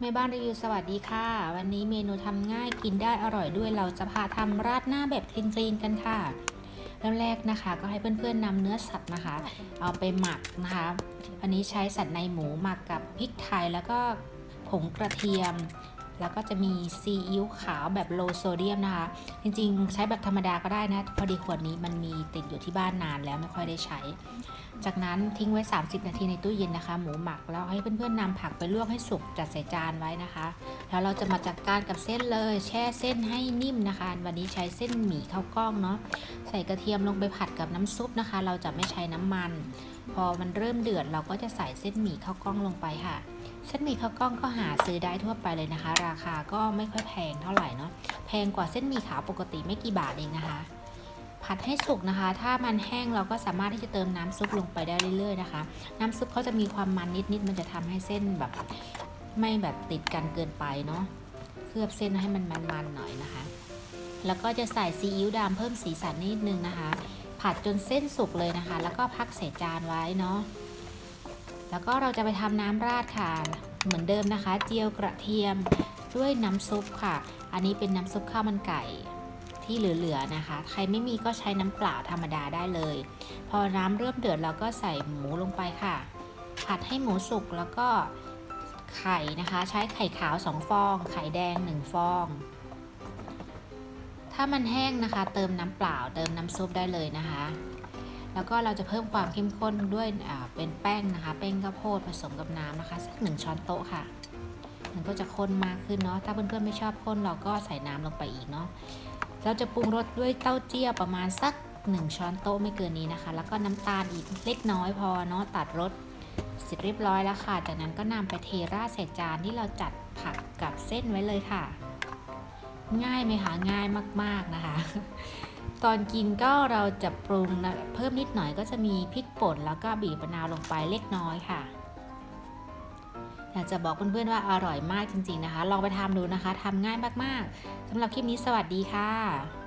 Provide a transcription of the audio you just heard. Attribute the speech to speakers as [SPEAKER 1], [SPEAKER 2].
[SPEAKER 1] แม่บ้านรีวิวสวัสดีค่ะ วันนี้เมนูทำง่ายกินได้อร่อยด้วยเราจะพาทำราดหน้าแบบคลีนๆกันค่ะเริ่มแรกนะคะ ก็ให้เพื่อนๆนำเนื้อสัตว์นะคะ เอาไปหมักนะคะอันนี้ใช้สัตว์ในหมูหมักกับพริกไทยแล้วก็ผงกระเทียม แล้วก็จะมีซีอิ๊วขาวแบบโลโซเดียมนะคะ จริงๆ ใช้แบบธรรมดาก็ได้นะ พอดีขวดนี้มันมีติดอยู่ที่บ้านนานแล้วไม่ค่อยได้ใช้ จากนั้นทิ้งไว้ 30 นาทีในตู้เย็นนะคะ หมูหมักแล้วให้เพื่อนๆนำผักไปลวกให้สุกจัดใส่จานไว้นะคะ แล้วเราจะมาจัดการกับเส้นเลย แช่เส้นให้นิ่มนะคะ วันนี้ใช้เส้นหมี่ข้าวกล้องเนาะใส่กระเทียมลงไปผัดกับน้ำซุปนะคะ เราจะไม่ใช้น้ำมัน พอมันเริ่มเดือดเราก็จะใส่เส้นหมี่ข้าวกล้องลงไปค่ะ เส้นหมี่ข้าวกล้องก็หาซื้อได้ทั่วไปเลยนะคะ ราคาก็ไม่ค่อยแพงเท่าไหร่เนาะแพงกว่าเส้นหมี่ขาวปกติไม่กี่บาทเองนะคะ ผัดให้สุกนะคะ ถ้ามันแห้งเราก็สามารถที่จะเติมน้ำซุปลงไปได้เรื่อย ๆ นะคะ น้ำซุปเขาจะมีความมันนิดๆมันจะทำให้เส้นแบบ ไม่แบบติดกันเกินไปเนาะเคลือบเส้นให้มันมันๆหน่อยนะคะ แล้วก็จะใส่ซีอิ๊วดำเพิ่มสีสันนิดนึงนะคะ ผัดจนเส้นสุกเลยนะคะ แล้วก็พักใส่จานไว้เนาะแล้วก็เราจะไปทำน้ำราดค่ะ เหมือนเดิมนะคะ เจียวกระเทียมด้วยน้ำซุปค่ะ อันนี้เป็นน้ำซุปข้าวมันไก่ที่เหลือๆนะคะ ใครไม่มีก็ใช้น้ำเปล่าธรรมดาได้เลย พอน้ำเริ่มเดือดเราก็ใส่หมูลงไปค่ะ ผัดให้หมูสุกแล้วก็ไข่นะคะ ใช้ไข่ขาว 2 ฟอง ไข่แดง 1 ฟอง ถ้ามันแห้งนะคะ เติมน้ำเปล่า เติมน้ำซุปได้เลยนะคะ แล้วก็เราจะเพิ่มความเข้มข้นด้วยเป็นแป้งนะคะ แป้งข้าวโพดผสมกับน้ำนะคะสักหนึ่งช้อนโต๊ะค่ะ มันก็จะข้นมากขึ้นเนาะถ้าเพื่อนๆไม่ชอบข้นเราก็ใส่น้ำลงไปอีกเนาะเราจะปรุงรสด้วยเต้าเจี้ยวประมาณสัก 1 ช้อนโต๊ะไม่เกินนี้นะคะ แล้วก็น้ำตาลอีกเล็กน้อยพอเนาะตัดรสเสร็จเรียบร้อยแล้วค่ะ จากนั้นก็นำไปเทราดใส่จานที่เราจัดผักกับเส้นไว้เลยค่ะ ง่ายไหมคะง่ายมาก ๆ นะคะ ตอนกินก็เราจะปรุงนะเพิ่มนิดหน่อยก็จะมีพริกป่นแล้วก็บีบมะนาวลงไปเล็กน้อยค่ะอยากจะบอกเพื่อนๆว่าอร่อยมากจริง ๆนะคะ ลองไปทำดูนะคะทำง่ายมากๆสำหรับคลิปนี้สวัสดีค่ะ